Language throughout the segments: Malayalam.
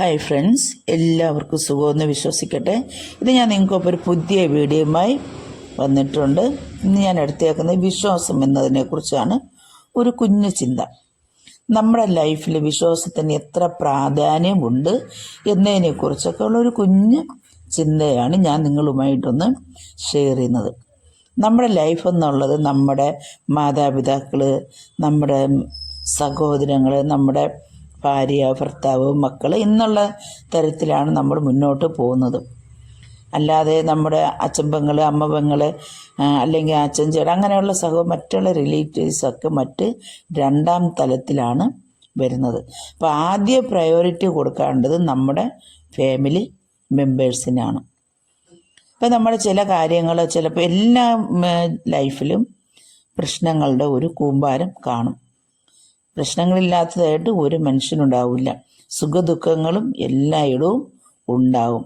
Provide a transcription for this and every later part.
ഹായ് ഫ്രണ്ട്സ് എല്ലാവർക്കും സുഖമെന്ന് വിശ്വസിക്കട്ടെ. ഇത് ഞാൻ നിങ്ങൾക്കൊപ്പം ഒരു പുതിയ വീഡിയോയുമായി വന്നിട്ടുണ്ട്. ഇന്ന് ഞാൻ എടുത്തേക്കുന്നത് വിശ്വാസം എന്നതിനെക്കുറിച്ചാണ്. ഒരു കുഞ്ഞു ചിന്ത. നമ്മുടെ ലൈഫിൽ വിശ്വാസത്തിന് എത്ര പ്രാധാന്യമുണ്ട് എന്നതിനെക്കുറിച്ചൊക്കെ ഉള്ള ഒരു കുഞ്ഞു ചിന്തയാണ് ഞാൻ നിങ്ങളുമായിട്ടൊന്ന് ഷെയർ ചെയ്യുന്നത്. നമ്മുടെ ലൈഫ് എന്നുള്ളത് നമ്മുടെ മാതാപിതാക്കൾ നമ്മുടെ സഹോദരങ്ങൾ നമ്മുടെ ഭാര്യ ഭർത്താവ് മക്കൾ എന്നുള്ള തരത്തിലാണ് നമ്മൾ മുന്നോട്ട് പോകുന്നത്. അല്ലാതെ നമ്മുടെ അച്ഛൻ പെങ്ങൾ അമ്മ പെങ്ങൾ അല്ലെങ്കിൽ അച്ഛൻ ചേട്ടൻ അങ്ങനെയുള്ള സഹോ മറ്റുള്ള റിലേറ്റീവ്സൊക്കെ മറ്റ് രണ്ടാം തലത്തിലാണ് വരുന്നത്. അപ്പോൾ ആദ്യ പ്രയോറിറ്റി കൊടുക്കേണ്ടത് നമ്മുടെ ഫാമിലി മെമ്പേഴ്സിനാണ് ഇപ്പം നമ്മുടെ ചില കാര്യങ്ങൾ ചിലപ്പോൾ എല്ലാ ലൈഫിലും പ്രശ്നങ്ങളുടെ ഒരു കൂമ്പാരം കാണും. പ്രശ്നങ്ങളില്ലാത്തതായിട്ട് ഒരു മനുഷ്യനുണ്ടാവില്ല. സുഖദുഃഖങ്ങളും എല്ലായിടവും ഉണ്ടാവും.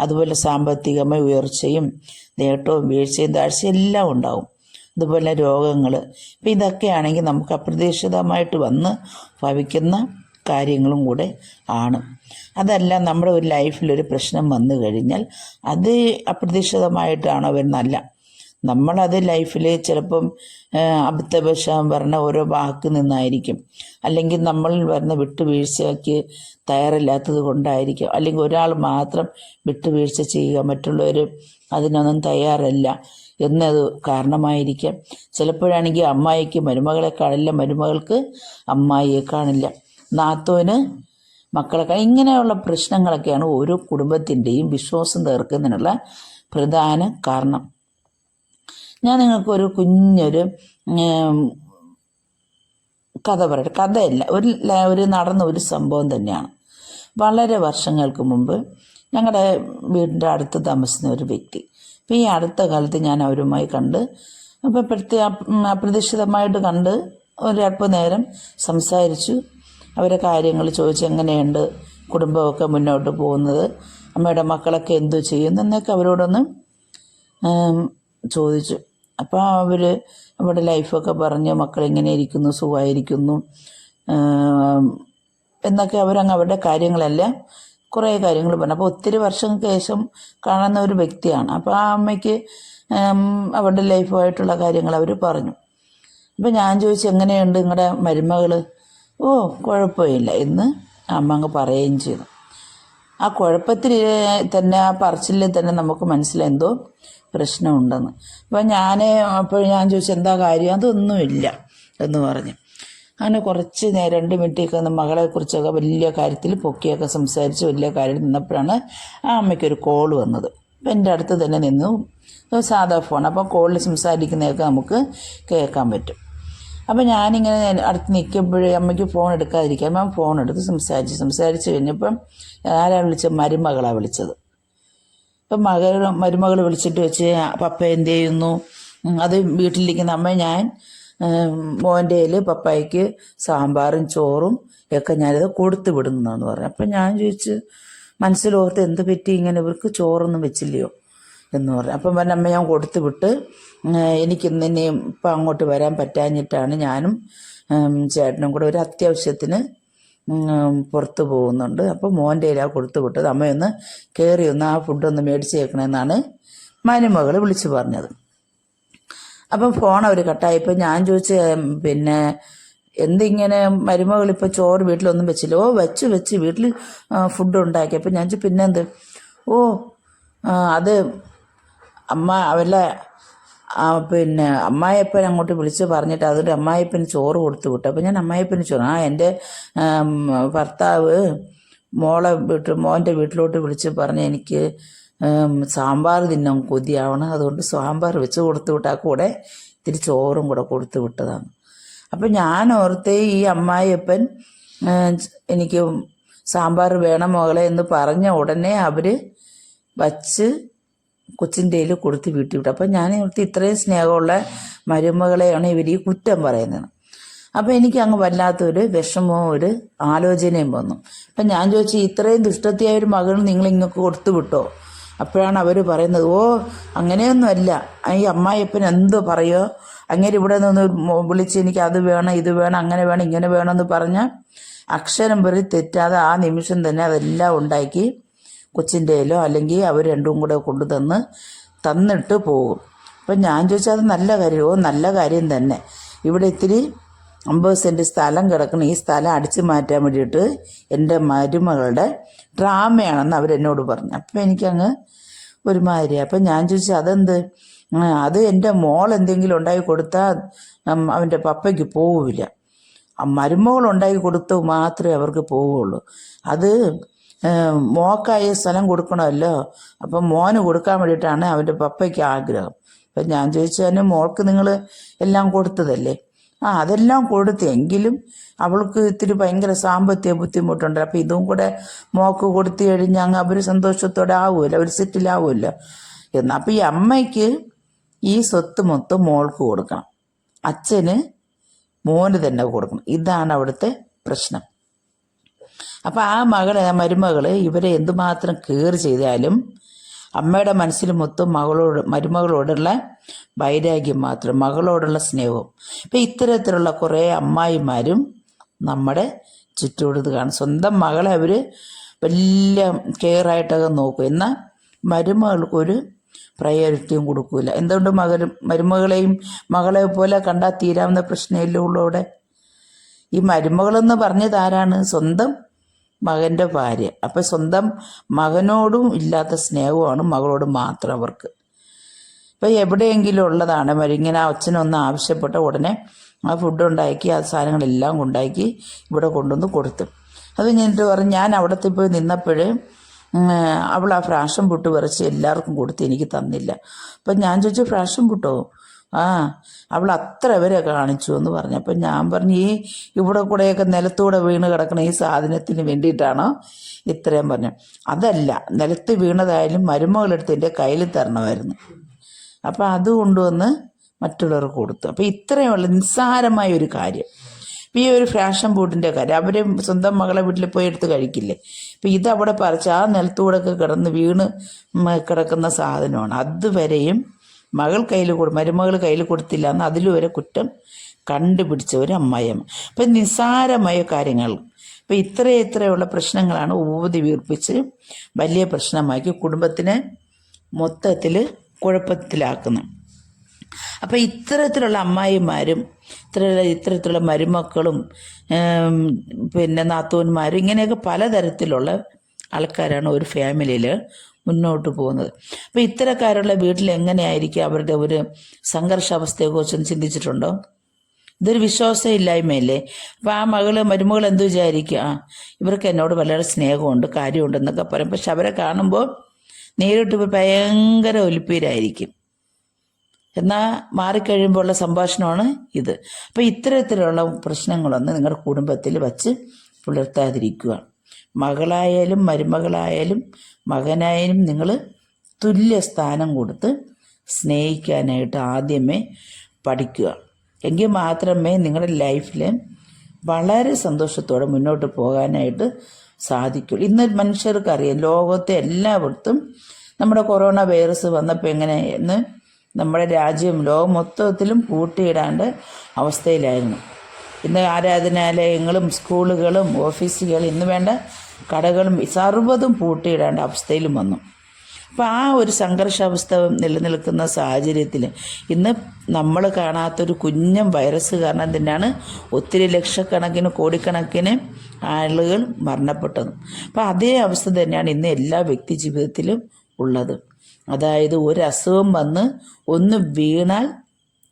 അതുപോലെ സാമ്പത്തികമായ ഉയർച്ചയും നേട്ടവും വീഴ്ചയും താഴ്ചയും എല്ലാം ഉണ്ടാവും. അതുപോലെ രോഗങ്ങൾ ഇപ്പം ഇതൊക്കെയാണെങ്കിൽ നമുക്ക് അപ്രതീക്ഷിതമായിട്ട് വന്ന് ഭവിക്കുന്ന കാര്യങ്ങളും കൂടെ ആണ്. അതല്ല നമ്മുടെ ഒരു ലൈഫിൽ ഒരു പ്രശ്നം വന്നു കഴിഞ്ഞാൽ അത് അപ്രതീക്ഷിതമായിട്ടാണോ വരുന്നല്ല നമ്മളത് ലൈഫിൽ ചിലപ്പം അബദ്ധവശം പറഞ്ഞ ഓരോ വാക്ക് നിന്നായിരിക്കും. അല്ലെങ്കിൽ നമ്മൾ വരുന്ന വിട്ടുവീഴ്ചയ്ക്ക് തയ്യാറില്ലാത്തത് കൊണ്ടായിരിക്കും. അല്ലെങ്കിൽ ഒരാൾ മാത്രം വിട്ടുവീഴ്ച ചെയ്യുക മറ്റുള്ളവർ അതിനൊന്നും തയ്യാറല്ല എന്നത് കാരണമായിരിക്കാം. ചിലപ്പോഴാണെങ്കിൽ അമ്മായിക്ക് മരുമകളെ കാണില്ല മരുമകൾക്ക് അമ്മായിയെ കാണില്ല. നാത്തോന് മക്കളെ ഇങ്ങനെയുള്ള പ്രശ്നങ്ങളൊക്കെയാണ് ഓരോ കുടുംബത്തിന്റെയും വിശ്വാസം തീർക്കുന്നതിനുള്ള പ്രധാന കാരണം. ഞാൻ നിങ്ങൾക്ക് ഒരു കുഞ്ഞൊരു കഥ പറയട്ടെ. കഥയല്ല ഒരു ഒരു നടന്ന ഒരു സംഭവം തന്നെയാണ്. വളരെ വർഷങ്ങൾക്ക് മുമ്പ് ഞങ്ങളുടെ വീടിന്റെ അടുത്ത് താമസിക്കുന്ന ഒരു വ്യക്തി. അപ്പോൾ ഈ അടുത്ത കാലത്ത് ഞാൻ അവരുമായി കണ്ട് അപ്പോൾ പ്രത്യേക അപ്രതീക്ഷിതമായിട്ട് കണ്ട് ഒരല്പ നേരം സംസാരിച്ചു. അവരെ കാര്യങ്ങൾ ചോദിച്ചു എങ്ങനെയുണ്ട് കുടുംബമൊക്കെ മുന്നോട്ട് പോകുന്നത് അമ്മയുടെ മക്കളൊക്കെ എന്തു ചെയ്യുന്നു എന്നൊക്കെ അവരോടൊന്ന് ചോദിച്ചു. അപ്പോൾ അവർ നമ്മുടെ ലൈഫൊക്കെ പറഞ്ഞ് മക്കളിങ്ങനെ ഇരിക്കുന്നു സുഖമായിരിക്കുന്നു. എന്നൊക്കെ അവരങ്ങ് അവരുടെ കാര്യങ്ങളെല്ലാം കുറേ കാര്യങ്ങൾ പറഞ്ഞു. അപ്പോൾ ഒത്തിരി വർഷങ്ങൾക്ക് ശേഷം കാണുന്ന ഒരു വ്യക്തിയാണ്. അപ്പോൾ ആ അമ്മയ്ക്ക് അവരുടെ ലൈഫുമായിട്ടുള്ള കാര്യങ്ങൾ അവർ പറഞ്ഞു. അപ്പം ഞാൻ ചോദിച്ചു എങ്ങനെയുണ്ട് നിങ്ങളുടെ മരുമകൾ ഓ കുഴപ്പമില്ല. എന്ന് അമ്മ അങ്ങ് പറയുകയും ചെയ്തു. ആ കുഴപ്പത്തിൽ തന്നെ ആ പറച്ചിലിൽ തന്നെ നമുക്ക് മനസ്സിലായി എന്തോ പ്രശ്നമുണ്ടെന്ന്. അപ്പം ഞാൻ അപ്പോൾ ഞാൻ ചോദിച്ചു എന്താ കാര്യം? അതൊന്നുമില്ല എന്ന് പറഞ്ഞു. അങ്ങനെ കുറച്ച് നേരം രണ്ട് മിനിറ്റൊക്കെ ഒന്ന് മകളെക്കുറിച്ചൊക്കെ വലിയ കാര്യത്തിൽ പൊക്കിയൊക്കെ സംസാരിച്ച് വലിയ കാര്യം നിന്നപ്പോഴാണ് ആ അമ്മയ്ക്കൊരു കോൾ വന്നത്. അപ്പം എന്റെ അടുത്ത് തന്നെ നിന്നു. സാധാ ഫോൺ അപ്പോൾ കോളിൽ സംസാരിക്കുന്നതൊക്കെ നമുക്ക് കേൾക്കാൻ പറ്റും. അപ്പം ഞാനിങ്ങനെ അടുത്ത് നിൽക്കുമ്പോഴേ അമ്മയ്ക്ക് ഫോൺ എടുക്കാതിരിക്കാൻ ഞാൻ ഫോൺ എടുത്ത് സംസാരിച്ച്. സംസാരിച്ച് കഴിഞ്ഞപ്പം ആരാ വിളിച്ചത്? മരുമകളാണ് വിളിച്ചത്. ഇപ്പം മകൾ മരുമകൾ വിളിച്ചിട്ട് വെച്ച് പപ്പ എന്ത് ചെയ്യുന്നു? അത് വീട്ടിലിരിക്കുന്ന അമ്മ ഞാൻ മോന്റെ കയ്യിൽ പപ്പായ്ക്ക് സാമ്പാറും ചോറും ഒക്കെ ഞാനിത് കൊടുത്തു വിടുന്നതെന്ന് പറഞ്ഞു. അപ്പം ഞാൻ ചോദിച്ചു മനസ്സിലോർത്ത് എന്ത് പറ്റി ഇങ്ങനെ? ഇവർക്ക് ചോറൊന്നും വെച്ചില്ലയോ? എന്ന് പറഞ്ഞു. അപ്പം പറഞ്ഞ അമ്മ ഞാൻ കൊടുത്തു വിട്ട് എനിക്കിന്ന് ഇനി ഇപ്പം അങ്ങോട്ട് വരാൻ പറ്റാഞ്ഞിട്ടാണ് ഞാനും ചേട്ടനും കൂടെ ഒരു അത്യാവശ്യത്തിന് പുറത്ത് പോകുന്നുണ്ട്. അപ്പോൾ മോന്റെ കയ്യിലാണ് കൊടുത്തു വിട്ടത്. അമ്മയൊന്ന് കയറി ഒന്ന് ആ ഫുഡൊന്ന് മേടിച്ചേക്കണമെന്നാണ് മരുമകൾ വിളിച്ചു പറഞ്ഞത്. അപ്പം ഫോൺ അവർ കട്ടായപ്പോൾ ഞാൻ ചോദിച്ച പിന്നെ എന്തിങ്ങനെ മരുമകൾ ഇപ്പോൾ ചോറ് വീട്ടിലൊന്നും വെച്ചില്ല. ഓ വെച്ച് വെച്ച് വീട്ടിൽ ഫുഡ് ഉണ്ടാക്കി. അപ്പം ഞാൻ ചോദിച്ചു പിന്നെന്ത്? ഓ അത് അമ്മ അവരുടെ പിന്നെ അമ്മായിയപ്പൻ അങ്ങോട്ട് വിളിച്ച് പറഞ്ഞിട്ട് അതൊരു അമ്മായിയപ്പന് ചോറ് കൊടുത്തു വിട്ടു. അപ്പം ഞാൻ അമ്മായിയപ്പന് ചോറ് ആ എന്റെ ഭർത്താവ് മോളെ വീട്ടിൽ മോന്റെ വീട്ടിലോട്ട് വിളിച്ച് പറഞ്ഞ് എനിക്ക് സാമ്പാർ തിന്നാൻ കൊതിയാവണം. അതുകൊണ്ട് സാമ്പാർ വെച്ച് കൊടുത്തു വിട്ട് ആ കൂടെ ഇത്തിരി ചോറും കൂടെ കൊടുത്തു വിട്ടതാണ്. അപ്പം ഞാൻ ഓർത്തെ ഈ അമ്മായിയപ്പൻ എനിക്ക് സാമ്പാർ വേണം മകളെ എന്ന് പറഞ്ഞ ഉടനെ അവർ വച്ച് കൊച്ചിന്റെ കയ്യിൽ കൊടുത്ത് വീട്ടിൽ വിട്ടു അപ്പം ഞാൻ ഇവിടുത്തെ ഇത്രയും സ്നേഹമുള്ള മരുമകളെയാണ് ഇവർ ഈ കുറ്റം പറയുന്നത്. അപ്പം എനിക്ക് അങ്ങ് വല്ലാത്തൊരു വിഷമവും ഒരു ആലോചനയും വന്നു. അപ്പം ഞാൻ ചോദിച്ചു ഇത്രയും ദുഷ്ടത്തിയായ ഒരു മകൾ നിങ്ങൾ ഇങ്ങക്ക് കൊടുത്തു വിട്ടോ? അപ്പോഴാണ് അവർ പറയുന്നത് ഓ അങ്ങനെയൊന്നുമല്ല. ഈ അമ്മായിയപ്പൻ എന്തോ പറയോ? അങ്ങനെ ഇവിടെ നിന്ന് വിളിച്ച് എനിക്ക് അത് വേണം ഇത് വേണം അങ്ങനെ വേണം ഇങ്ങനെ വേണമെന്ന് പറഞ്ഞ അക്ഷരം വരെ തെറ്റാതെ ആ നിമിഷം തന്നെ അതെല്ലാം ഉണ്ടാക്കി കൊച്ചിന്റെ കയ്യിലോ അല്ലെങ്കിൽ അവർ രണ്ടും കൂടെ കൊണ്ടുതന്ന് തന്നിട്ട് പോകും. അപ്പം ഞാൻ ചോദിച്ചാൽ അത് നല്ല കാര്യമോ നല്ല കാര്യം തന്നെ. ഇവിടെ ഇത്തിരി അമ്പത് സെന്റ് സ്ഥലം കിടക്കണം ഈ സ്ഥലം അടിച്ചു മാറ്റാൻ വേണ്ടിയിട്ട് എന്റെ മരുമകളുടെ ഡ്രാമയാണെന്ന് അവരെന്നോട് പറഞ്ഞു. അപ്പം എനിക്കങ്ങ് ഒരുമാതിരി അപ്പം ഞാൻ ചോദിച്ചു അതെന്ത്? അത് എന്റെ മോൾ എന്തെങ്കിലും ഉണ്ടാക്കി കൊടുത്താൽ അവന്റെ പപ്പയ്ക്ക് പോവില്ല. മരുമകൾ ഉണ്ടാക്കി കൊടുത്തു മാത്രമേ അവർക്ക് പോവുള്ളൂ അത് മോക്കായ സ്ഥലം കൊടുക്കണമല്ലോ. അപ്പം മോന് കൊടുക്കാൻ വേണ്ടിയിട്ടാണ് അവന്റെ പപ്പയ്ക്ക് ആഗ്രഹം. അപ്പം ഞാൻ ചോദിച്ചതിന് മോൾക്ക് നിങ്ങൾ എല്ലാം കൊടുത്തതല്ലേ? ആ അതെല്ലാം കൊടുത്തെങ്കിലും അവൾക്ക് ഇത്തിരി ഭയങ്കര സാമ്പത്തിക ബുദ്ധിമുട്ടുണ്ട്. അപ്പം ഇതും കൂടെ മോക്ക് കൊടുത്തു കഴിഞ്ഞാൽ അങ്ങ് അവർ സന്തോഷത്തോടെ ആവുമല്ലോ അവർ സെറ്റിലാവുമല്ലോ എന്ന് അപ്പം ഈ അമ്മയ്ക്ക് ഈ സ്വത്ത് മൊത്തം മോൾക്ക് കൊടുക്കണം. അച്ഛന് മോന് തന്നെ കൊടുക്കണം. ഇതാണ് അവിടുത്തെ പ്രശ്നം. അപ്പം ആ മകളെ ആ മരുമകൾ ഇവരെ എന്തുമാത്രം കെയർ ചെയ്താലും അമ്മയുടെ മനസ്സിൽ മൊത്തം മകളോട് മരുമകളോടുള്ള വൈരാഗ്യം മാത്രം മകളോടുള്ള സ്നേഹവും. ഇപ്പം ഇത്തരത്തിലുള്ള കുറേ അമ്മായിമാരും നമ്മുടെ ചുറ്റോടത് കാണും. സ്വന്തം മകളെ അവർ വലിയ കെയറായിട്ടൊക്കെ നോക്കും. എന്നാൽ മരുമകൾക്കൊരു പ്രയോറിറ്റിയും കൊടുക്കൂല. എന്തുകൊണ്ട് മകൾ മരുമകളെയും മകളെ പോലെ കണ്ടാൽ തീരാവുന്ന പ്രശ്നമില്ല ഉള്ളൂ അവിടെ ഈ മരുമകളെന്ന് പറഞ്ഞത് ആരാണ്? സ്വന്തം മകന്റെ ഭാര്യ. അപ്പം സ്വന്തം മകനോടും ഇല്ലാത്ത സ്നേഹമാണ് മകളോട് മാത്രം അവർക്ക്. ഇപ്പം എവിടെയെങ്കിലും ഉള്ളതാണ്. ഇങ്ങനെ അച്ഛനൊന്ന് ആവശ്യപ്പെട്ട ഉടനെ ആ ഫുഡ് ഉണ്ടാക്കി ആ സാധനങ്ങളെല്ലാം ഉണ്ടാക്കി ഇവിടെ കൊണ്ടുവന്ന് കൊടുത്തു. അത് കഴിഞ്ഞിട്ട് പറഞ്ഞു ഞാൻ അവിടത്തെ പോയി നിന്നപ്പോൾ അവൾ ആ ഫ്രാഷൻ പുട്ട് പറിച്ച് എല്ലാവർക്കും കൊടുത്ത് എനിക്ക് തന്നില്ല. അപ്പം ഞാൻ ചോദിച്ചു ഫ്രാഷൻ പുട്ടോ? ആ അവൾ അത്ര വരെ കാണിച്ചു എന്ന് പറഞ്ഞു. അപ്പം ഞാൻ പറഞ്ഞു ഈ ഇവിടെ കൂടെയൊക്കെ നിലത്തൂടെ വീണ് കിടക്കണ ഈ സാധനത്തിന് വേണ്ടിയിട്ടാണോ? ഇത്രയും പറഞ്ഞു. അതല്ല നിലത്ത് വീണതായാലും മരുമകളെടുത്ത് എന്റെ കയ്യിൽ തരണമായിരുന്നു. അപ്പം അത് കൊണ്ടുവന്ന് മറ്റുള്ളവർക്ക് കൊടുത്തു. അപ്പം ഇത്രയുള്ള നിസ്സാരമായ ഒരു കാര്യം. ഈ ഒരു ഫാഷൻ ബൂട്ടിന്റെ കാര്യം. അവർ സ്വന്തം മകളെ വീട്ടിൽ പോയി എടുത്ത് കഴിക്കില്ലേ? അപ്പം ഇതവിടെ പറിച്ച് ആ നിലത്തൂടെ ഒക്കെ കിടന്ന് വീണ് കിടക്കുന്ന സാധനമാണ്. അതുവരെയും മകൾ കയ്യിൽ കൊടു മരുമകൾ കയ്യിൽ കൊടുത്തില്ല എന്ന് അതിലും ഒരു കുറ്റം കണ്ടുപിടിച്ച ഒരു അമ്മായിയമ്മ. അപ്പം നിസ്സാരമായ കാര്യങ്ങൾ. ഇപ്പം ഇത്ര ഇത്രയുള്ള പ്രശ്നങ്ങളാണ് ഊതി വീർപ്പിച്ച് വലിയ പ്രശ്നമാക്കി കുടുംബത്തിനെ മൊത്തത്തിൽ കുഴപ്പത്തിലാക്കുന്നു. അപ്പം ഇത്തരത്തിലുള്ള അമ്മായിമാരും ഇത്ര ഇത്തരത്തിലുള്ള മരുമക്കളും പിന്നെ നാത്തൂന്മാരും ഇങ്ങനെയൊക്കെ പലതരത്തിലുള്ള ആൾക്കാരാണ് ഒരു ഫാമിലിയിൽ മുന്നോട്ട് പോകുന്നത്. അപ്പോൾ ഇത്തരക്കാരുള്ള വീട്ടിൽ എങ്ങനെയായിരിക്കും അവരുടെ ഒരു സംഘർഷാവസ്ഥയെക്കുറിച്ചൊന്ന് ചിന്തിച്ചിട്ടുണ്ടോ? ഇതൊരു വിശ്വാസമില്ലായ്മയല്ലേ? അപ്പം ആ മകൾ മരുമകൾ എന്ത് വിചാരിക്കുക? ആ ഇവർക്ക് എന്നോട് വളരെ സ്നേഹമുണ്ട് കാര്യമുണ്ട് എന്നൊക്കെ പറയും. പക്ഷെ അവരെ കാണുമ്പോൾ നേരിട്ട് ഭയങ്കര ഒലിപ്പീരായിരിക്കും. എന്നാൽ മാറിക്കഴിയുമ്പോഴുള്ള സംഭാഷണമാണ് ഇത്. അപ്പം ഇത്തരത്തിലുള്ള പ്രശ്നങ്ങളൊന്നും നിങ്ങളുടെ കുടുംബത്തിൽ വച്ച് പുലർത്താതിരിക്കുക. മകളായാലും മരുമകളായാലും മകനായാലും നിങ്ങൾ തുല്യ സ്ഥാനം കൊടുത്ത് സ്നേഹിക്കാനായിട്ട് ആദ്യമേ പഠിക്കുക. എങ്കിൽ മാത്രമേ നിങ്ങളുടെ ലൈഫിൽ വളരെ സന്തോഷത്തോടെ മുന്നോട്ട് പോകാനായിട്ട് സാധിക്കുള്ളൂ ഇന്ന് മനുഷ്യർക്കറിയാം ലോകത്തെ എല്ലായിടത്തും നമ്മുടെ കൊറോണ വൈറസ് വന്നപ്പോൾ എങ്ങനെയെന്ന് നമ്മുടെ രാജ്യം ലോകം മൊത്തത്തിലും പൂട്ടിയിടാണ്ട് അവസ്ഥയിലായിരുന്നു. ഇന്ന് ആരാധനാലയങ്ങളും സ്കൂളുകളും ഓഫീസുകളും ഇന്ന് വേണ്ട കടകളും സർവതും പൂട്ടിയിടേണ്ട അവസ്ഥയിലും വന്നു. അപ്പോൾ ആ ഒരു സംഘർഷാവസ്ഥ നിലനിൽക്കുന്ന സാഹചര്യത്തിൽ ഇന്ന് നമ്മൾ കാണാത്തൊരു കുഞ്ഞം വൈറസ് കാരണം തന്നെയാണ് ഒത്തിരി ലക്ഷക്കണക്കിന് കോടിക്കണക്കിന് ആളുകൾ മരണപ്പെട്ടത്. അപ്പോൾ അതേ അവസ്ഥ തന്നെയാണ് ഇന്ന് എല്ലാ വ്യക്തി ജീവിതത്തിലും ഉള്ളത്. അതായത് ഒരു അസുഖം വന്ന് ഒന്ന് വീണാൽ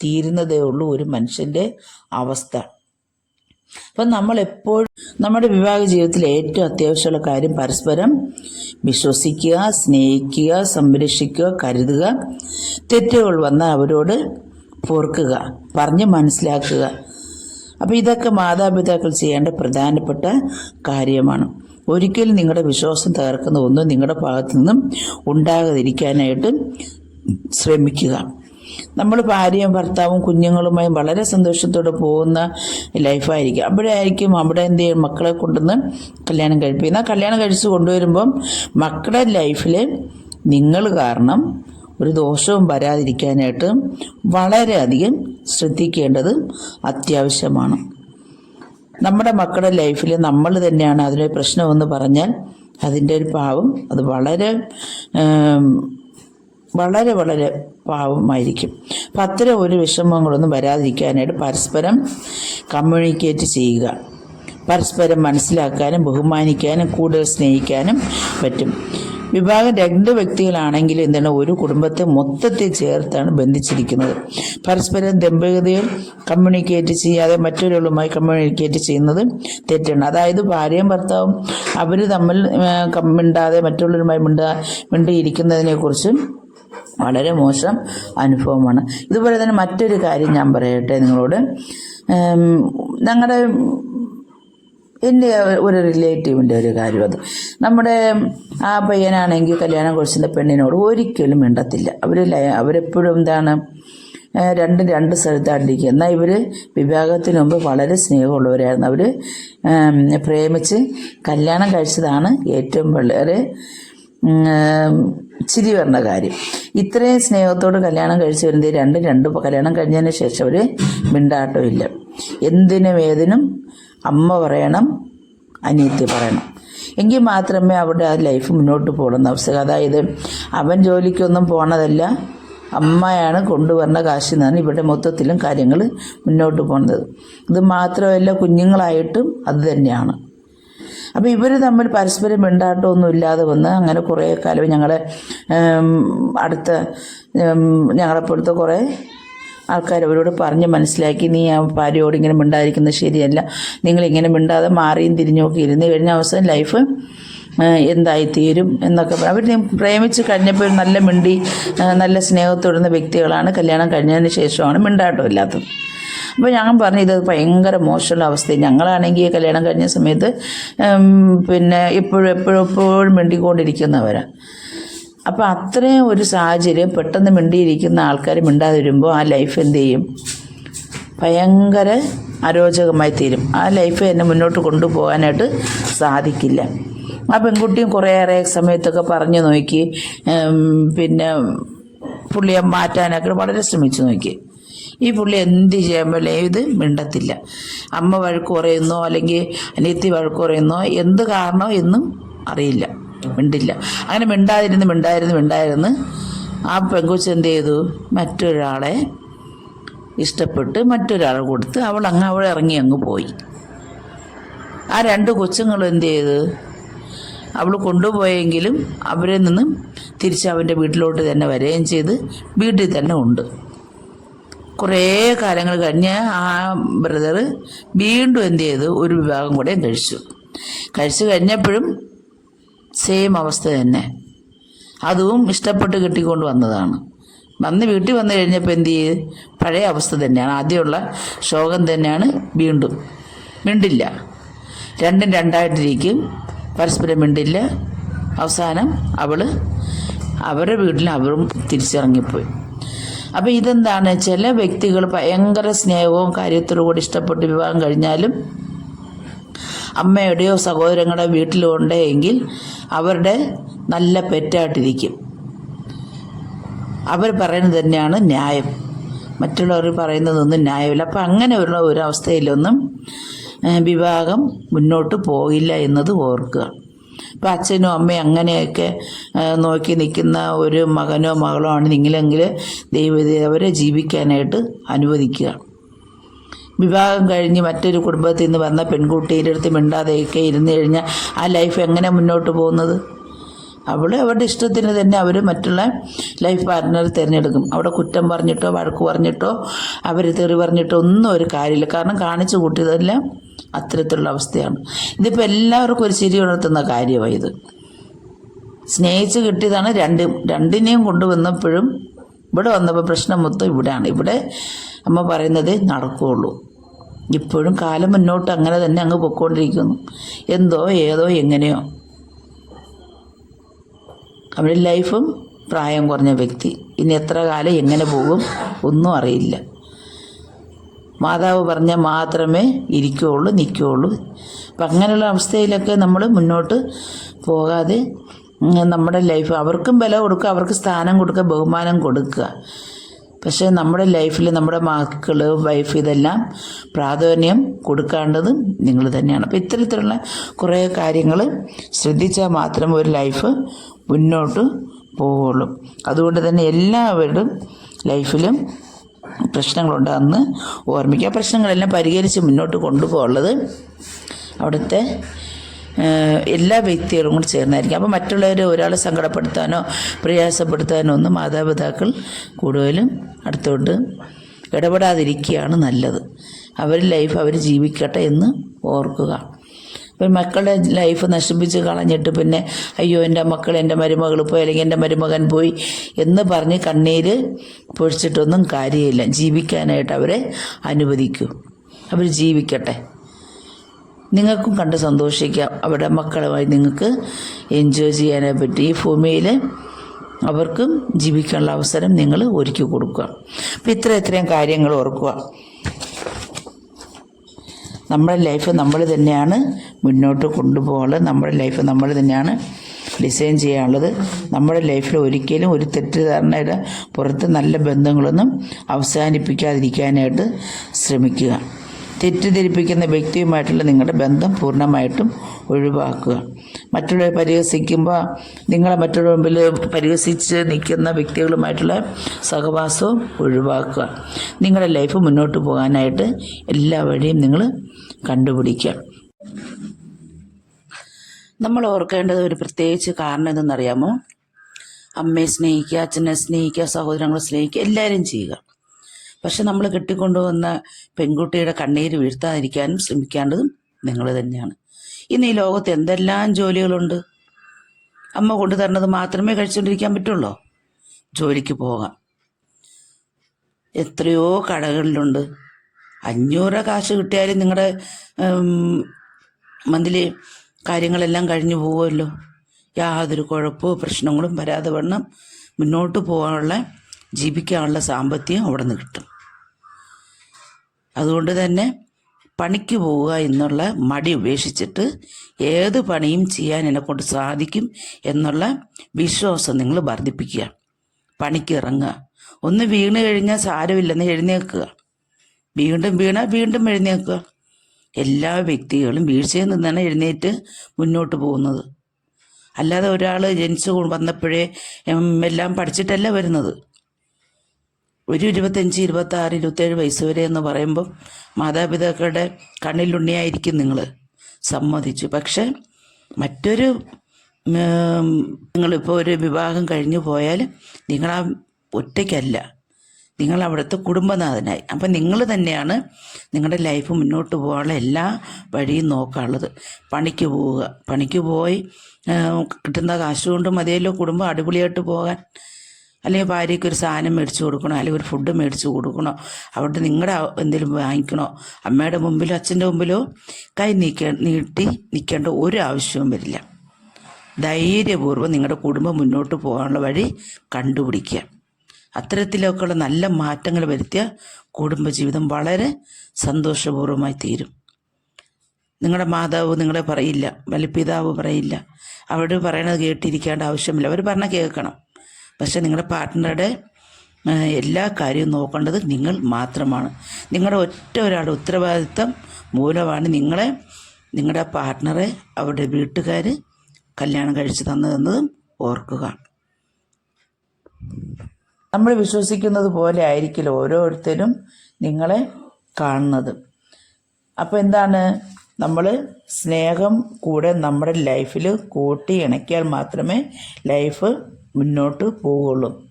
തീരുന്നതേ ഉള്ളൂ ഒരു മനുഷ്യന്റെ അവസ്ഥ. അപ്പം നമ്മൾ എപ്പോഴും നമ്മുടെ വിവാഹ ജീവിതത്തിൽ ഏറ്റവും അത്യാവശ്യമുള്ള കാര്യം പരസ്പരം വിശ്വസിക്കുക സ്നേഹിക്കുക സംരക്ഷിക്കുക കരുതുക. തെറ്റുകൾ വന്നാൽ അവരോട് പൊറുക്കുക പറഞ്ഞ് മനസ്സിലാക്കുക. അപ്പോൾ ഇതൊക്കെ മാതാപിതാക്കൾ ചെയ്യേണ്ട പ്രധാനപ്പെട്ട കാര്യമാണ്. ഒരിക്കലും നിങ്ങളുടെ വിശ്വാസം തകർക്കുന്ന ഒന്നും നിങ്ങളുടെ ഭാഗത്തു നിന്നും ഉണ്ടാകാതിരിക്കാനായിട്ട് ശ്രമിക്കുക. നമ്മൾ ഭാര്യയും ഭർത്താവും കുഞ്ഞുങ്ങളുമായി വളരെ സന്തോഷത്തോടെ പോകുന്ന ലൈഫായിരിക്കും. അപ്പോഴായിരിക്കും അവിടെ എന്ത് ചെയ്യും? മക്കളെ കൊണ്ടുവന്ന് കല്യാണം കഴിപ്പിക്കുന്ന കല്യാണം കഴിച്ച് കൊണ്ടുവരുമ്പം മക്കളുടെ ലൈഫിൽ നിങ്ങൾ കാരണം ഒരു ദോഷവും വരാതിരിക്കാനായിട്ട് വളരെയധികം ശ്രദ്ധിക്കേണ്ടത് അത്യാവശ്യമാണ്. നമ്മുടെ മക്കളുടെ ലൈഫിൽ നമ്മൾ തന്നെയാണ് അതിലെ പ്രശ്നമെന്ന് പറഞ്ഞാൽ അതിന്റെ ഒരു പാവം. അത് വളരെ വളരെ വളരെ പാവമായിരിക്കും. അപ്പം അത്തരം ഒരു വിഷമങ്ങളൊന്നും വരാതിരിക്കാനായിട്ട് പരസ്പരം കമ്മ്യൂണിക്കേറ്റ് ചെയ്യുക. പരസ്പരം മനസ്സിലാക്കാനും ബഹുമാനിക്കാനും കൂടുതൽ സ്നേഹിക്കാനും പറ്റും. വിഭാഗം രണ്ട് വ്യക്തികളാണെങ്കിൽ എന്താണ് ഒരു കുടുംബത്തെ മൊത്തത്തിൽ ചേർത്താണ് ബന്ധിച്ചിരിക്കുന്നത്. പരസ്പരം ദമ്പതികൾ കമ്മ്യൂണിക്കേറ്റ് ചെയ്യാതെ മറ്റൊരാളുമായി കമ്മ്യൂണിക്കേറ്റ് ചെയ്യുന്നത് തെറ്റാണ്. അതായത് ഭാര്യയും ഭർത്താവും അവർ തമ്മിൽ മിണ്ടാതെ മറ്റുള്ളവരുമായി മിണ്ടാ മിണ്ടിയിരിക്കുന്നതിനെക്കുറിച്ച് വളരെ മോശം അനുഭവമാണ്. ഇതുപോലെ തന്നെ മറ്റൊരു കാര്യം ഞാൻ പറയട്ടെ നിങ്ങളോട്. ഞങ്ങളുടെ എന്റെ ഒരു റിലേറ്റീവിന്റെ ഒരു കാര്യം അത്. നമ്മുടെ ആ പയ്യനാണെങ്കിൽ കല്യാണം കുറിച്ചിന്റെ പെണ്ണിനോട് ഒരിക്കലും മിണ്ടത്തില്ല. അവർ അവരെപ്പോഴും എന്താണ് രണ്ട് രണ്ടും സ്ഥലത്താണ്ടിരിക്കുക എന്നാൽ ഇവർ വിവാഹത്തിന് മുമ്പ് വളരെ സ്നേഹമുള്ളവരായിരുന്നു. അവർ പ്രേമിച്ച് കല്യാണം കഴിച്ചതാണ് ഏറ്റവും വളരെ ചിരി വരുന്ന കാര്യം. ഇത്രയും സ്നേഹത്തോട് കല്യാണം കഴിച്ചു വരുന്നത് രണ്ടും രണ്ട് കല്യാണം കഴിഞ്ഞതിന് ശേഷം ഒരു മിണ്ടാട്ടമില്ല എന്തിനും ഏതിനും അമ്മ പറയണം അനിയത്തി പറയണം. എങ്കിൽ മാത്രമേ അവിടെ ആ ലൈഫ് മുന്നോട്ട് പോകുന്ന അവസ്ഥ അതായത് അവൻ ജോലിക്കൊന്നും പോണതല്ല. അമ്മയാണ് കൊണ്ടുവരുന്ന കാശിൽ നിന്നാണ് ഇവിടെ മൊത്തത്തിലും കാര്യങ്ങൾ മുന്നോട്ട് പോകുന്നത്. ഇത് മാത്രമല്ല കുഞ്ഞുങ്ങളായിട്ടും അത് തന്നെയാണ്. അപ്പോൾ ഇവർ തമ്മിൽ പരസ്പരം മിണ്ടാട്ടമൊന്നും ഇല്ലാതെ വന്ന് അങ്ങനെ കുറേ കാലം ഞങ്ങൾ അടുത്ത ഞങ്ങളെപ്പോഴത്തെ കുറേ ആൾക്കാർ അവരോട് പറഞ്ഞ് മനസ്സിലാക്കി നീ ആ ഭാര്യയോട് ഇങ്ങനെ മിണ്ടായിരിക്കുന്നത് ശരിയല്ല. നിങ്ങളിങ്ങനെ മിണ്ടാതെ മാറിയും തിരിഞ്ഞൊക്കെ ഇരുന്ന് കഴിഞ്ഞ അവസാനം ലൈഫ് എന്തായിത്തീരും എന്നൊക്കെ അവർ പ്രേമിച്ച് കഴിഞ്ഞപ്പോൾ നല്ല മിണ്ടി നല്ല സ്നേഹത്തോടുന്ന വ്യക്തികളാണ്. കല്യാണം കഴിഞ്ഞതിന് ശേഷമാണ് മിണ്ടാട്ടം ഇല്ലാത്തത്. അപ്പോൾ ഞാൻ പറഞ്ഞു ഇത് ഭയങ്കര മോശമുള്ള അവസ്ഥ ഞങ്ങളാണെങ്കിൽ കല്യാണം കഴിഞ്ഞ സമയത്ത് പിന്നെ എപ്പോഴും എപ്പോഴും എപ്പോഴും മിണ്ടിക്കൊണ്ടിരിക്കുന്നവരാണ് അപ്പോൾ അത്രയും ഒരു സാഹചര്യം പെട്ടെന്ന് മിണ്ടിയിരിക്കുന്ന ആൾക്കാർ മിണ്ടാതെ വരുമ്പോൾ ആ ലൈഫ് എന്ത് ചെയ്യും? ഭയങ്കര അരോചകമായി തീരും. ആ ലൈഫ് എന്നെ മുന്നോട്ട് കൊണ്ടുപോകാനായിട്ട് സാധിക്കില്ല. ആ പെൺകുട്ടിയും കുറേയേറെ സമയത്തൊക്കെ പറഞ്ഞു നോക്കി പിന്നെ പുള്ളിയെ മാറ്റാനൊക്കെ വളരെ ശ്രമിച്ചു നോക്കി. ഈ പുള്ളി എന്ത് ചെയ്യുമ്പോൾ ഇത് മിണ്ടത്തില്ല. അമ്മ വഴക്ക് പറയുന്നോ അല്ലെങ്കിൽ അനിയത്തി വഴക്ക് പറയുന്നോ എന്ത് കാരണോ എന്നും അറിയില്ല. മിണ്ടില്ല. അങ്ങനെ മിണ്ടാതിരുന്ന് മിണ്ടായിരുന്നു മിണ്ടായിരുന്ന് ആ പെങ്കുച്ച എന്ത് ചെയ്തു? മറ്റൊരാളെ ഇഷ്ടപ്പെട്ട് മറ്റൊരാളെ കൊടുത്ത് അവൾ അങ്ങ് അവൾ ഇറങ്ങി അങ്ങ് പോയി. ആ രണ്ട് കൊച്ചുങ്ങളും എന്ത് ചെയ്ത്? അവൾ കൊണ്ടുപോയെങ്കിലും അവരിൽ നിന്നും തിരിച്ച് അവന്റെ വീട്ടിലോട്ട് തന്നെ വരികയും ചെയ്ത് വീട്ടിൽ തന്നെ ഉണ്ട്. കുറേ കാലങ്ങൾ കഴിഞ്ഞ് ആ ബ്രദർ വീണ്ടും എന്ത് ചെയ്തു? ഒരു വിഭാഗം കൂടെ കഴിച്ചു. കഴിച്ചു കഴിഞ്ഞപ്പോഴും സെയിം അവസ്ഥ തന്നെ. അതും ഇഷ്ടപ്പെട്ട് കിട്ടിക്കൊണ്ട് വന്നതാണ്. വന്ന് വീട്ടിൽ വന്നു കഴിഞ്ഞപ്പോൾ എന്ത് ചെയ്ത്? പഴയ അവസ്ഥ തന്നെയാണ്. ആദ്യമുള്ള ശോകം തന്നെയാണ് വീണ്ടും. മിണ്ടില്ല. രണ്ടും രണ്ടായിട്ടിരിക്കും. പരസ്പരം മിണ്ടില്ല. അവസാനം അവൾ അവരുടെ വീട്ടിൽ അവരും തിരിച്ചിറങ്ങിപ്പോയി. അപ്പോൾ ഇതെന്താണ്? ചില വ്യക്തികൾ ഭയങ്കര സ്നേഹവും കാര്യത്തോടു കൂടി ഇഷ്ടപ്പെട്ട് വിവാഹം കഴിഞ്ഞാലും അമ്മയുടെയോ സഹോദരങ്ങളുടെ വീട്ടിലോ ഉണ്ടെങ്കിൽ അവരുടെ നല്ല പെറ്റായിട്ടിരിക്കും. അവർ പറയുന്നത് തന്നെയാണ് ന്യായം. മറ്റുള്ളവർ പറയുന്നതൊന്നും ന്യായമില്ല. അപ്പം അങ്ങനെയുള്ള ഒരു അവസ്ഥയിലൊന്നും ഏഹ്, വിവാഹം മുന്നോട്ട് പോകില്ല എന്നത് ഓർക്കുക. ഇപ്പം അച്ഛനും അമ്മയും അങ്ങനെയൊക്കെ നോക്കി നിൽക്കുന്ന ഒരു മകനോ മകളോ ആണ് നിങ്ങളെങ്കിൽ ദൈവത്തെ അവരെ ജീവിക്കാനായിട്ട് അനുവദിക്കുക. വിവാഹം കഴിഞ്ഞ് മറ്റൊരു കുടുംബത്തിൽ നിന്ന് വന്ന പെൺകുട്ടിയുടെ അടുത്ത് മിണ്ടാതെയൊക്കെ ഇരുന്ന് കഴിഞ്ഞാൽ ആ ലൈഫ് എങ്ങനെ മുന്നോട്ട് പോകുന്നത്? അവൾ അവരുടെ ഇഷ്ടത്തിന് തന്നെ അവർ മറ്റുള്ള ലൈഫ് പാർട്ട്ണർ തിരഞ്ഞെടുക്കും. അവിടെ കുറ്റം പറഞ്ഞിട്ടോ വഴക്ക് പറഞ്ഞിട്ടോ അവർ തെറി പറഞ്ഞിട്ടോ ഒന്നും ഒരു കാര്യമില്ല. കാരണം കാണിച്ചു കൂട്ടിയതെല്ലാം അത്തരത്തിലുള്ള അവസ്ഥയാണ്. ഇതിപ്പോൾ എല്ലാവർക്കും ഒരു ചിരി ഉണർത്തുന്ന കാര്യമാണ് ഇത്. സ്നേഹിച്ച് കിട്ടിയതാണ് രണ്ടും രണ്ടിനെയും കൊണ്ടുവന്നപ്പോഴും ഇവിടെ വന്നപ്പോൾ പ്രശ്നം മൊത്തം ഇവിടെയാണ്. ഇവിടെ അമ്മ പറയുന്നത് നടക്കുകയുള്ളൂ ഇപ്പോഴും കാലം മുന്നോട്ട് അങ്ങനെ തന്നെ അങ്ങ് പൊയ്ക്കൊണ്ടിരിക്കുന്നു എന്തോ ഏതോ എങ്ങനെയോ. അവരുടെ ലൈഫും പ്രായം കുറഞ്ഞ വ്യക്തി. ഇനി എത്ര കാലം എങ്ങനെ പോകും ഒന്നും അറിയില്ല. മാതാവ് പറഞ്ഞാൽ മാത്രമേ ഇരിക്കുകയുള്ളൂ നിൽക്കുകയുള്ളൂ അപ്പം അങ്ങനെയുള്ള അവസ്ഥയിലൊക്കെ നമ്മൾ മുന്നോട്ട് പോകാതെ നമ്മുടെ ലൈഫ് അവർക്കും വില കൊടുക്കുക അവർക്ക് സ്ഥാനം കൊടുക്കുക ബഹുമാനം കൊടുക്കുക. പക്ഷേ നമ്മുടെ ലൈഫിൽ നമ്മുടെ മക്കൾ വൈഫ് ഇതെല്ലാം പ്രാധാന്യം കൊടുക്കേണ്ടത് നിങ്ങൾ തന്നെയാണ്. അപ്പോൾ ഇത്തരത്തിലുള്ള കുറേ കാര്യങ്ങൾ ശ്രദ്ധിച്ചാൽ മാത്രം ഒരു ലൈഫ് മുന്നോട്ട് പോവുള്ളൂ. അതുകൊണ്ട് തന്നെ എല്ലാവരുടെ ലൈഫിലും പ്രശ്നങ്ങളുണ്ടെന്ന് ഓർമ്മിക്കുക പ്രശ്നങ്ങളെല്ലാം പരിഹരിച്ച് മുന്നോട്ട് കൊണ്ടുപോകുള്ളത് അവിടുത്തെ എല്ലാ വ്യക്തികളും കൂടി ചേർന്നായിരിക്കും. അപ്പോൾ മറ്റുള്ളവരെ ഒരാളെ സങ്കടപ്പെടുത്താനോ പ്രയാസപ്പെടുത്താനോ ഒന്നും മാതാപിതാക്കൾ കൂടുതലും അടുത്തോട്ട് ഇടപെടാതിരിക്കുകയാണ് നല്ലത്. അവർ ലൈഫ് അവർ ജീവിക്കട്ടെ എന്ന് ഓർക്കുക. ഇപ്പം മക്കളുടെ ലൈഫ് നശിപ്പിച്ച് കളഞ്ഞിട്ട് പിന്നെ അയ്യോ എന്റെ മക്കൾ എന്റെ മരുമകൾ പോയി അല്ലെങ്കിൽ എന്റെ മരുമകൻ പോയി എന്ന് പറഞ്ഞ് കണ്ണീര് പൊഴിച്ചിട്ടൊന്നും കാര്യമില്ല. ജീവിക്കാനായിട്ട് അവരെ അനുവദിക്കൂ. അവർ ജീവിക്കട്ടെ. നിങ്ങൾക്കും കണ്ട് സന്തോഷിക്കാം. അവരുടെ മക്കളുമായി നിങ്ങൾക്ക് എൻജോയ് ചെയ്യാനെ പറ്റും. ഈ ഭൂമിയിൽ അവർക്കും ജീവിക്കാനുള്ള അവസരം നിങ്ങൾ ഒരുക്കി കൊടുക്കുക. അപ്പം ഇത്ര ഇത്രയും കാര്യങ്ങൾ ഓർക്കുക. നമ്മുടെ ലൈഫ് നമ്മൾ തന്നെയാണ് മുന്നോട്ട് കൊണ്ടുപോകാനുള്ളത്. നമ്മുടെ ലൈഫ് നമ്മൾ തന്നെയാണ് ഡിസൈൻ ചെയ്യാനുള്ളത്. നമ്മുടെ ലൈഫിൽ ഒരിക്കലും ഒരു തെറ്റിദ്ധാരണയുടെ പുറത്ത് നല്ല ബന്ധങ്ങളൊന്നും അവസാനിപ്പിക്കാതിരിക്കാനായിട്ട് ശ്രമിക്കുക. തെറ്റിദ്ധരിപ്പിക്കുന്ന വ്യക്തിയുമായിട്ടുള്ള നിങ്ങളുടെ ബന്ധം പൂർണമായിട്ടും ഒഴിവാക്കുക. മറ്റുള്ളവരെ പരിഹസിക്കുമ്പോൾ നിങ്ങളെ മറ്റുള്ള മുമ്പിൽ പരിഹസിച്ച് നിൽക്കുന്ന വ്യക്തികളുമായിട്ടുള്ള സഹവാസവും ഒഴിവാക്കുക. നിങ്ങളുടെ ലൈഫ് മുന്നോട്ട് പോകാനായിട്ട് എല്ലാ വഴിയും നിങ്ങൾ കണ്ടുപിടിക്കുക. നമ്മൾ ഓർക്കേണ്ടത് ഒരു പ്രത്യേകിച്ച് കാരണം എന്തെന്നറിയാമോ അമ്മയെ സ്നേഹിക്കുക അച്ഛനെ സ്നേഹിക്കുക സഹോദരങ്ങളെ സ്നേഹിക്കുക എല്ലാവരും ചെയ്യുക. പക്ഷെ നമ്മൾ കെട്ടിക്കൊണ്ടുവന്ന പെൺകുട്ടിയുടെ കണ്ണീര് വീഴ്ത്താതിരിക്കാനും ശ്രമിക്കേണ്ടതും നിങ്ങൾ തന്നെയാണ്. ഇന്ന് ഈ ലോകത്ത് എന്തെല്ലാം ജോലികളുണ്ട്? അമ്മ കൊണ്ടു തരുന്നത് മാത്രമേ കഴിച്ചുകൊണ്ടിരിക്കാൻ പറ്റുള്ളൂ? ജോലിക്ക് പോകാം. എത്രയോ കടകളിലുണ്ട്. അഞ്ഞൂറ് കാശ് കിട്ടിയാലും നിങ്ങളുടെ മന്തിലി കാര്യങ്ങളെല്ലാം കഴിഞ്ഞു പോകുമല്ലോ യാതൊരു കുഴപ്പവും പ്രശ്നങ്ങളും വരാതെ വണ്ണം മുന്നോട്ട് പോകാനുള്ള ജീവിക്കാനുള്ള സാമ്പത്തികം അവിടെ നിന്ന് കിട്ടും. അതുകൊണ്ട് തന്നെ പണിക്ക് പോവുക എന്നുള്ള മടി ഉപേക്ഷിച്ചിട്ട് ഏത് പണിയും ചെയ്യാൻ എന്നെക്കൊണ്ട് സാധിക്കും എന്നുള്ള വിശ്വാസം നിങ്ങൾ വർദ്ധിപ്പിക്കുക. പണിക്ക് ഇറങ്ങുക. ഒന്ന് വീണ് കഴിഞ്ഞാൽ സാരമില്ലെന്ന് എഴുന്നേൽക്കുക. വീണ്ടും വീണ വീണ്ടും എഴുന്നേൽക്കുക. എല്ലാ വ്യക്തികളും വീഴ്ചയിൽ നിന്നാണ് എഴുന്നേറ്റ് മുന്നോട്ട് പോകുന്നത്. അല്ലാതെ ഒരാൾ ജനിച്ചു വന്നപ്പോഴേ എല്ലാം പഠിച്ചിട്ടല്ല വരുന്നത്. ഒരു ഇരുപത്തഞ്ച് ഇരുപത്തി ആറ് ഇരുപത്തേഴ് വയസ്സ് വരെ എന്ന് പറയുമ്പം മാതാപിതാക്കളുടെ കണ്ണിലുണ്ണിയായിരിക്കും നിങ്ങൾ സമ്മതിച്ചു. പക്ഷെ മറ്റൊരു നിങ്ങളിപ്പോൾ ഒരു വിവാഹം കഴിഞ്ഞു പോയാൽ നിങ്ങളാ ഒറ്റയ്ക്കല്ല. നിങ്ങൾ അവിടുത്തെ കുടുംബനാഥനായി. അപ്പം നിങ്ങൾ തന്നെയാണ് നിങ്ങളുടെ ലൈഫ് മുന്നോട്ട് പോകാനുള്ള എല്ലാ വഴിയും നോക്കാനുള്ളത്. പണിക്ക് പോവുക. പണിക്ക് പോയി കിട്ടുന്ന കാശ് കൊണ്ട് മതിയല്ലോ കുടുംബം അടിപൊളിയായിട്ട് പോകാൻ. അല്ലെങ്കിൽ ഭാര്യയ്ക്ക് ഒരു സാധനം മേടിച്ചു കൊടുക്കണോ? അല്ലെങ്കിൽ ഒരു ഫുഡ് മേടിച്ചു കൊടുക്കണോ? അവിടെ നിങ്ങളുടെ എന്തെങ്കിലും വാങ്ങിക്കണോ? അമ്മയുടെ മുമ്പിലോ അച്ഛന്റെ മുമ്പിലോ? കൈ നീക്ക നീട്ടി നിൽക്കേണ്ട ഒരു ആവശ്യവും വരില്ല. ധൈര്യപൂർവം നിങ്ങളുടെ കുടുംബം മുന്നോട്ട് പോകാനുള്ള വഴി കണ്ടുപിടിക്കുക. അത്തരത്തിലൊക്കെയുള്ള നല്ല മാറ്റങ്ങൾ വരുത്തിയ കുടുംബജീവിതം വളരെ സന്തോഷപൂർവമായി തീരും. നിങ്ങളുടെ മാതാവ് നിങ്ങളെ പറയില്ല വലിപ്പിതാവ് പറയില്ല. അവർ പറയണത് കേട്ടിരിക്കേണ്ട ആവശ്യമില്ല. അവർ പറഞ്ഞാൽ കേൾക്കണം. പക്ഷെ നിങ്ങളുടെ പാർട്ട്ണറുടെ എല്ലാ കാര്യവും നോക്കേണ്ടത് നിങ്ങൾ മാത്രമാണ്. നിങ്ങളുടെ ഒറ്റ ഒരാളുടെ ഉത്തരവാദിത്തം മൂലമാണ് നിങ്ങളെ നിങ്ങളുടെ പാർട്ട്ണറെ അവരുടെ വീട്ടുകാർ കല്യാണം കഴിച്ചു തന്നതെന്നതും ഓർക്കുക. നമ്മൾ വിശ്വസിക്കുന്നത് പോലെ ആയിരിക്കില്ല ഓരോരുത്തരും നിങ്ങളെ കാണുന്നത്. അപ്പോൾ എന്താണ്? നമ്മൾ സ്നേഹം കൂടെ നമ്മുടെ ലൈഫിൽ കൂട്ടി ഇണക്കിയാൽ മാത്രമേ ലൈഫ് മുന്നോട്ട് പോവുള്ളൂ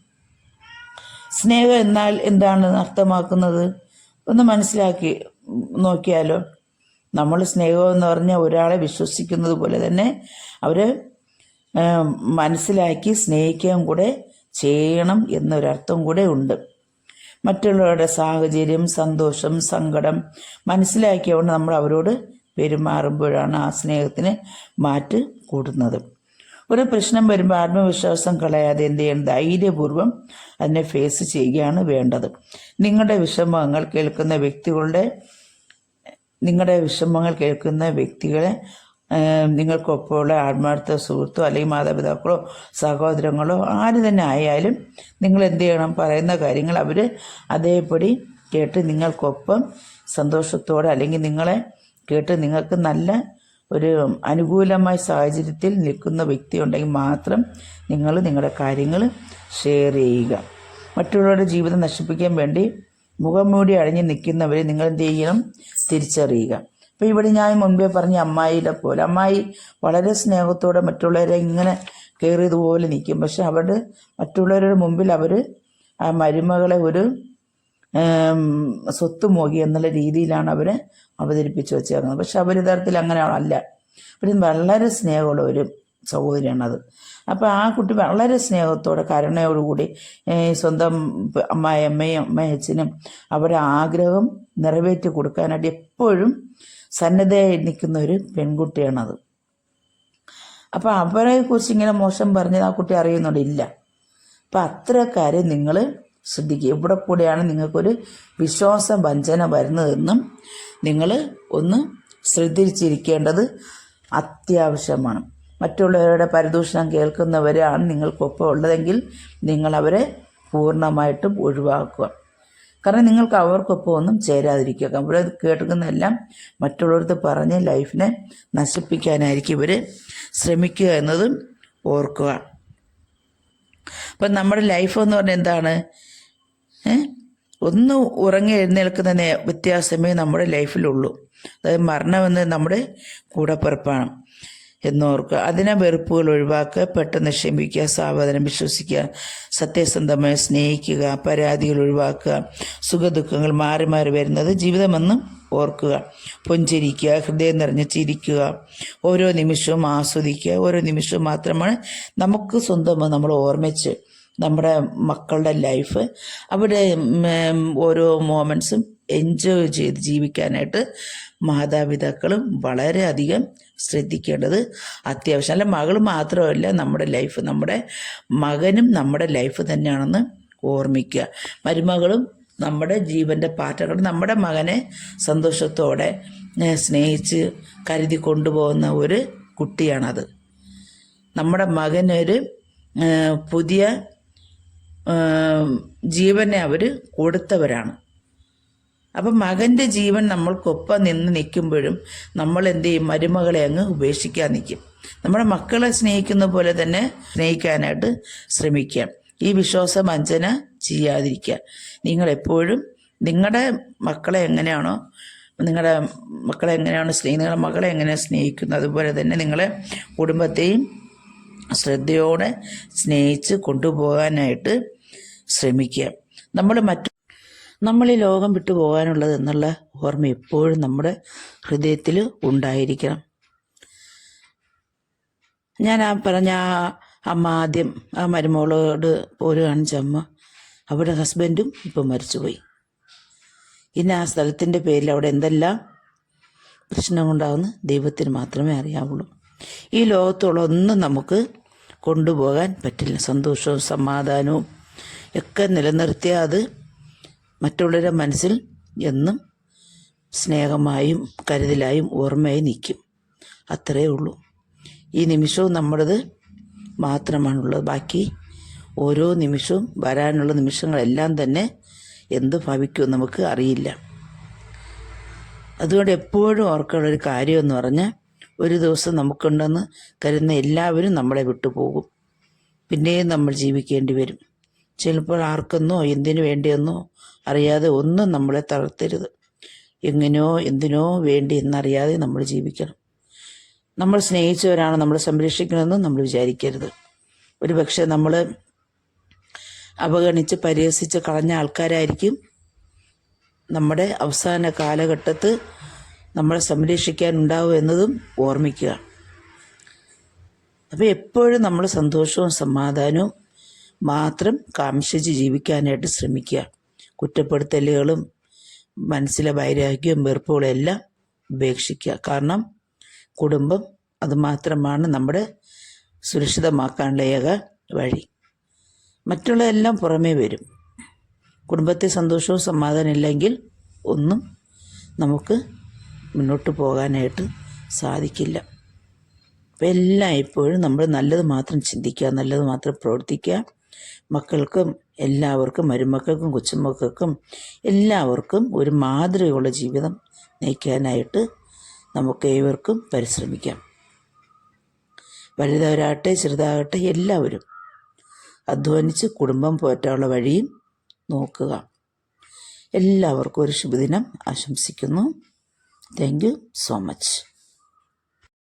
സ്നേഹം എന്നാൽ എന്താണ് അർത്ഥമാക്കുന്നത്? ഒന്ന് മനസ്സിലാക്കി നോക്കിയാലോ? നമ്മൾ സ്നേഹം എന്ന് പറഞ്ഞാൽ ഒരാളെ വിശ്വസിക്കുന്നത് പോലെ തന്നെ അവർ മനസ്സിലാക്കി സ്നേഹിക്കുകയും കൂടെ ചെയ്യണം എന്നൊരർത്ഥം കൂടെ ഉണ്ട്. മറ്റുള്ളവരുടെ സാഹചര്യം സന്തോഷം സങ്കടം മനസ്സിലാക്കിയതുകൊണ്ട് നമ്മൾ അവരോട് പെരുമാറുമ്പോഴാണ് ആ സ്നേഹത്തിന് മാറ്റ് കൂടുന്നത്. ഒരു പ്രശ്നം വരുമ്പോൾ ആത്മവിശ്വാസം കളയാതെ എന്ത് ചെയ്യണം? ധൈര്യപൂർവം അതിനെ ഫേസ് ചെയ്യുകയാണ് വേണ്ടത്. നിങ്ങളുടെ വിഷമങ്ങൾ കേൾക്കുന്ന വ്യക്തികളുടെ നിങ്ങളുടെ വിഷമങ്ങൾ കേൾക്കുന്ന വ്യക്തികളെ നിങ്ങൾക്കൊപ്പമുള്ള ആത്മാർത്ഥ സുഹൃത്തോ അല്ലെങ്കിൽ മാതാപിതാക്കളോ സഹോദരങ്ങളോ ആര് തന്നെ ആയാലും നിങ്ങൾ എന്ത് ചെയ്യണം? പറയുന്ന കാര്യങ്ങൾ അവർ അതേപടി കേട്ട് നിങ്ങൾക്കൊപ്പം സന്തോഷത്തോടെ അല്ലെങ്കിൽ നിങ്ങളെ കേട്ട് നിങ്ങൾക്ക് നല്ല ഒരു അനുകൂലമായ സാഹചര്യത്തിൽ നിൽക്കുന്ന വ്യക്തി ഉണ്ടെങ്കിൽ മാത്രം നിങ്ങൾ നിങ്ങളുടെ കാര്യങ്ങൾ ഷെയർ ചെയ്യുക. മറ്റുള്ളവരുടെ ജീവിതം നശിപ്പിക്കാൻ വേണ്ടി മുഖം മൂടി അഴിഞ്ഞ് നിൽക്കുന്നവരെ നിങ്ങൾ എന്ത് ചെയ്യണം? തിരിച്ചറിയുക. അപ്പോൾ ഇവിടെ ഞാൻ മുൻപേ പറഞ്ഞ അമ്മായിയുടെ പോലെ അമ്മായി വളരെ സ്നേഹത്തോടെ മറ്റുള്ളവരെ ഇങ്ങനെ കയറിയതുപോലെ നിൽക്കും. പക്ഷെ അവരുടെ മറ്റുള്ളവരുടെ മുമ്പിൽ അവർ ആ മരുമകളെ ഒരു സ്വത്ത് മോഹി എന്നുള്ള രീതിയിലാണ് അവരെ അവതരിപ്പിച്ച് വെച്ചേക്കുന്നത്. പക്ഷെ അവർ യഥാർത്ഥത്തിൽ അങ്ങനെ അല്ല. അവർ വളരെ സ്നേഹമുള്ള ഒരു സഹോദരിയാണത്. അപ്പോൾ ആ കുട്ടി വളരെ സ്നേഹത്തോടെ കരുണയോടുകൂടി സ്വന്തം അമ്മായി അമ്മയും അമ്മയച്ചനും അവരുടെ ആഗ്രഹം നിറവേറ്റി കൊടുക്കാനായിട്ട് എപ്പോഴും സന്നദ്ധയായി നിൽക്കുന്ന ഒരു പെൺകുട്ടിയാണത്. അപ്പോൾ അവരെക്കുറിച്ച് ഇങ്ങനെ മോശം പറഞ്ഞത് ആ കുട്ടി അറിയുന്നുണ്ട് ഇല്ല. അപ്പം കാര്യം നിങ്ങൾ ശ്രദ്ധിക്കുക. ഇവിടെ കൂടെയാണ് നിങ്ങൾക്കൊരു വിശ്വാസ വഞ്ചന വരുന്നതെന്നും നിങ്ങൾ ഒന്ന് ശ്രദ്ധിച്ചിരിക്കേണ്ടത് അത്യാവശ്യമാണ്. മറ്റുള്ളവരുടെ പരിദൂഷണം കേൾക്കുന്നവരാണ് നിങ്ങൾക്കൊപ്പം ഉള്ളതെങ്കിൽ നിങ്ങൾ അവരെ പൂർണമായിട്ടും ഒഴിവാക്കുക. കാരണം നിങ്ങൾക്ക് അവർക്കൊപ്പം ഒന്നും ചേരാതിരിക്കുക. ഇവിടെ കേൾക്കുന്നതെല്ലാം മറ്റുള്ളവർക്ക് പറഞ്ഞ് ലൈഫിനെ നശിപ്പിക്കാനായിരിക്കും ഇവർ ശ്രമിക്കുക എന്നതും ഓർക്കുക. അപ്പം നമ്മുടെ ലൈഫ് എന്ന് പറഞ്ഞാൽ എന്താണ്? ഒന്ന് ഉറങ്ങി എഴുന്നേൽക്കുന്ന വ്യത്യാസമേ നമ്മുടെ ലൈഫിലുള്ളൂ. അതായത് മരണമെന്ന് നമ്മുടെ കൂടപ്പിറപ്പാണ് എന്നോർക്കുക. അതിനെ വെറുപ്പുകൾ ഒഴിവാക്കുക പെട്ടെന്ന് ക്ഷമിക്കുക സാവധാനം വിശ്വസിക്കുക സത്യസന്ധമായി സ്നേഹിക്കുക പരാതികൾ ഒഴിവാക്കുക സുഖദുഃഖങ്ങൾ മാറി മാറി വരുന്നത് ജീവിതമെന്നും ഓർക്കുക. പുഞ്ചിരിക്കുക ഹൃദയം നിറഞ്ഞ് ചിരിക്കുക. ഓരോ നിമിഷവും ആസ്വദിക്കുക. ഓരോ നിമിഷവും മാത്രമാണ് നമുക്ക് സ്വന്തം നമ്മൾ ഓർമ്മിച്ച് നമ്മുടെ മക്കളുടെ ലൈഫ്. അവിടെ ഓരോ മോമെൻസും എൻജോയ് ചെയ്ത് ജീവിക്കാനായിട്ട് മാതാപിതാക്കളും വളരെയധികം ശ്രദ്ധിക്കേണ്ടത് അത്യാവശ്യം. അല്ല മകൾ മാത്രമല്ല നമ്മുടെ ലൈഫ് നമ്മുടെ മകനും നമ്മുടെ ലൈഫ് തന്നെയാണെന്ന് ഓർമ്മിക്കുക. മരുമകളും നമ്മുടെ ജീവന്റെ പാറ്റകൾ നമ്മുടെ മകനെ സന്തോഷത്തോടെ സ്നേഹിച്ച് കരുതി കൊണ്ടുപോകുന്ന ഒരു കുട്ടിയാണത്. നമ്മുടെ മകനൊരു പുതിയ ജീവനെ അവർ കൊടുത്തവരാണ്. അപ്പം മകന്റെ ജീവൻ നമ്മൾക്കൊപ്പം നിന്ന് നിൽക്കുമ്പോഴും നമ്മൾ എന്ത് ചെയ്യും? മരുമകളെ അങ്ങ് ഉപേക്ഷിക്കാൻ നിൽക്കും. നമ്മുടെ മക്കളെ സ്നേഹിക്കുന്ന പോലെ തന്നെ സ്നേഹിക്കാനായിട്ട് ശ്രമിക്കാം. ഈ വിശ്വാസ വഞ്ചന ചെയ്യാതിരിക്കുക. നിങ്ങളെപ്പോഴും നിങ്ങളുടെ മക്കളെ എങ്ങനെയാണോ നിങ്ങളുടെ മക്കളെ എങ്ങനെയാണോ സ്നേഹി നിങ്ങളുടെ മകളെ എങ്ങനെയാണ് സ്നേഹിക്കുന്നത്? അതുപോലെ തന്നെ നിങ്ങളെ കുടുംബത്തെയും ശ്രദ്ധയോടെ സ്നേഹിച്ച് കൊണ്ടുപോകാനായിട്ട് ശ്രമിക്കുക. നമ്മൾ മറ്റു നമ്മൾ ഈ ലോകം വിട്ടു പോകാനുള്ളത് എന്നുള്ള ഓർമ്മ എപ്പോഴും നമ്മുടെ ഹൃദയത്തിൽ ഉണ്ടായിരിക്കണം. ഞാൻ ആ പറഞ്ഞ ആ അമ്മ ആദ്യം ആ മരുമോളോട് പോര് കാണിച്ച അമ്മ അവരുടെ ഹസ്ബൻഡും ഇപ്പം മരിച്ചുപോയി. ഇനി ആ സ്ഥലത്തിന്റെ പേരിൽ അവിടെ എന്തെല്ലാം പ്രശ്നമുണ്ടാകുന്ന ദൈവത്തിന് മാത്രമേ അറിയാവുള്ളൂ. ഈ ലോകത്തുള്ള ഒന്നും നമുക്ക് കൊണ്ടുപോകാൻ പറ്റില്ല. സന്തോഷവും സമാധാനവും ഒക്കെ നിലനിർത്തിയാൽ അത് മറ്റുള്ളവരുടെ മനസ്സിൽ എന്നും സ്നേഹമായും കരുതലായും ഓർമ്മയായി നിൽക്കും. അത്രയേ ഉള്ളൂ. ഈ നിമിഷവും നമ്മുടേത് മാത്രമാണുള്ളത്. ബാക്കി ഓരോ നിമിഷവും വരാനുള്ള നിമിഷങ്ങളെല്ലാം തന്നെ എന്ത് ഭവിക്കും നമുക്ക് അറിയില്ല. അതുകൊണ്ട് എപ്പോഴും ഓർക്കാനുള്ള ഒരു കാര്യമെന്ന് പറഞ്ഞാൽ ഒരു ദിവസം നമുക്കുണ്ടെന്ന് കരുതുന്ന എല്ലാവരും നമ്മളെ വിട്ടുപോകും. പിന്നെയും നമ്മൾ ജീവിക്കേണ്ടി വരും. ചിലപ്പോൾ ആർക്കെന്നോ എന്തിനു വേണ്ടിയെന്നോ അറിയാതെ ഒന്നും നമ്മളെ തളർത്തരുത്. എങ്ങനെയോ എന്തിനോ വേണ്ടി എന്നറിയാതെ നമ്മൾ ജീവിക്കണം. നമ്മൾ സ്നേഹിച്ചവരാണ് നമ്മൾ സംരക്ഷിക്കണമെന്ന് നമ്മൾ വിചാരിക്കരുത്. ഒരു പക്ഷെ നമ്മൾ അവഗണിച്ച് പരിഹസിച്ച് കളഞ്ഞ ആൾക്കാരായിരിക്കും നമ്മുടെ അവസാന കാലഘട്ടത്ത് നമ്മളെ സംരക്ഷിക്കാനുണ്ടാവും എന്നതും ഓർമ്മിക്കുക. അപ്പോൾ എപ്പോഴും നമ്മൾ സന്തോഷവും സമാധാനവും മാത്രം കാംക്ഷിച്ച് ജീവിക്കാനായിട്ട് ശ്രമിക്കുക. കുറ്റപ്പെടുത്തലുകളും മനസ്സിലെ വൈരാഗ്യവും വെറുപ്പുകളും എല്ലാം ഉപേക്ഷിക്കുക. കാരണം കുടുംബം അതുമാത്രമാണ് നമ്മുടെ സുരക്ഷിതമാക്കാനുള്ള ഏക വഴി. മറ്റുള്ളതെല്ലാം പുറമേ വരും. കുടുംബത്തെ സന്തോഷവും സമാധാനം ഇല്ലെങ്കിൽ ഒന്നും നമുക്ക് മുന്നോട്ട് പോകാനായിട്ട് സാധിക്കില്ല. അപ്പം എല്ലാം എപ്പോഴും നമ്മൾ നല്ലത് മാത്രം ചിന്തിക്കുക നല്ലത് മാത്രം പ്രവർത്തിക്കുക. മക്കൾക്കും എല്ലാവർക്കും മരുമക്കൾക്കും കൊച്ചുമക്കൾക്കും എല്ലാവർക്കും ഒരു മാതൃകയുള്ള ജീവിതം നയിക്കാനായിട്ട് നമുക്ക് ഏവർക്കും പരിശ്രമിക്കാം. വലുതവരാകട്ടെ ചെറുതാകട്ടെ എല്ലാവരും അധ്വാനിച്ച് കുടുംബം പോറ്റാനുള്ള വഴിയും നോക്കുക. എല്ലാവർക്കും ഒരു ശുഭദിനം ആശംസിക്കുന്നു. Thank you so much